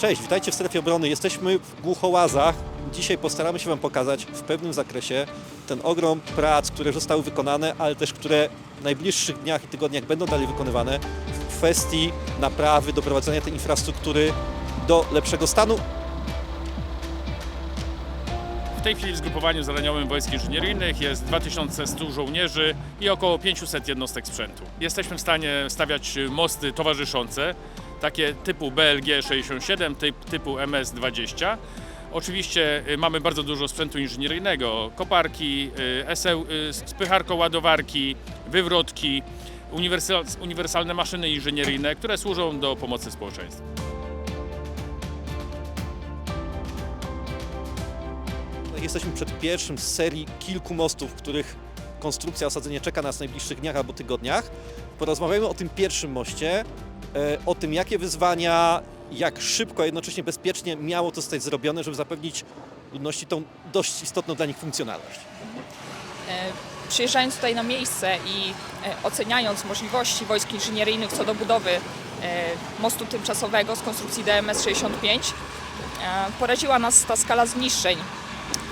Cześć, witajcie w strefie obrony. Jesteśmy w Głuchołazach. Dzisiaj postaramy się Wam pokazać w pewnym zakresie ten ogrom prac, które zostały wykonane, ale też które w najbliższych dniach i tygodniach będą dalej wykonywane w kwestii naprawy, doprowadzenia tej infrastruktury do lepszego stanu. W tej chwili w zgrupowaniu zadaniowym Wojsk Inżynieryjnych jest 2100 żołnierzy i około 500 jednostek sprzętu. Jesteśmy w stanie stawiać mosty towarzyszące, takie typu BLG 67, typ, typu MS-20. Oczywiście y, mamy bardzo dużo sprzętu inżynieryjnego, koparki, y, eseł, y, spycharko-ładowarki, wywrotki, uniwersal, uniwersalne maszyny inżynieryjne, które służą do pomocy społeczeństwu. Jesteśmy przed pierwszym z serii kilku mostów, których konstrukcja, osadzenie czeka nas w najbliższych dniach albo tygodniach. Porozmawiajmy o tym pierwszym moście, o tym jakie wyzwania, jak szybko, a jednocześnie bezpiecznie miało to zostać zrobione, żeby zapewnić ludności tą dość istotną dla nich funkcjonalność. E, Przyjeżdżając tutaj na miejsce i e, oceniając możliwości wojsk inżynieryjnych co do budowy e, mostu tymczasowego z konstrukcji DMS-65, e, poraziła nas ta skala zniszczeń.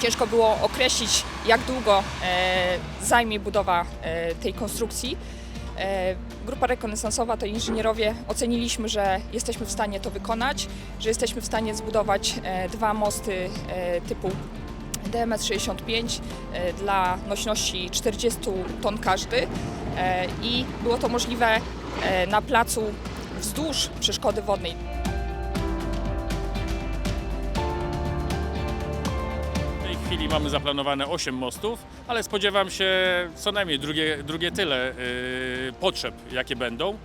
Ciężko było określić, jak długo e, zajmie budowa e, tej konstrukcji. E, Grupa rekonesansowa, to inżynierowie, oceniliśmy, że jesteśmy w stanie to wykonać, że jesteśmy w stanie zbudować e, dwa mosty e, typu DMS-65 e, dla nośności 40 ton każdy i było to możliwe na placu wzdłuż przeszkody wodnej. Chwili mamy zaplanowane 8 mostów, ale spodziewam się co najmniej drugie, drugie tyle y, potrzeb, jakie będą.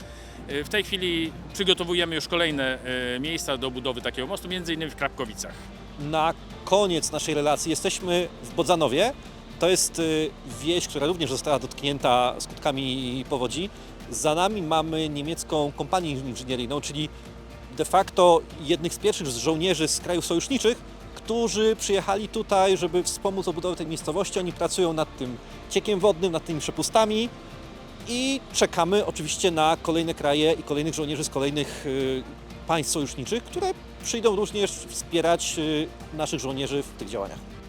Y, W tej chwili przygotowujemy już kolejne y, miejsca do budowy takiego mostu, między innymi w Krapkowicach. Na koniec naszej relacji jesteśmy w Bodzanowie. To jest wieś, która również została dotknięta skutkami powodzi. Za nami mamy niemiecką kompanię inżynieryjną, czyli de facto jednych z pierwszych żołnierzy z krajów sojuszniczych, którzy przyjechali tutaj, żeby wspomóc o budowę tej miejscowości. Oni pracują nad tym ciekiem wodnym, nad tymi przepustami i czekamy oczywiście na kolejne kraje i kolejnych żołnierzy z kolejnych y, państw sojuszniczych, które przyjdą również wspierać y, naszych żołnierzy w tych działaniach.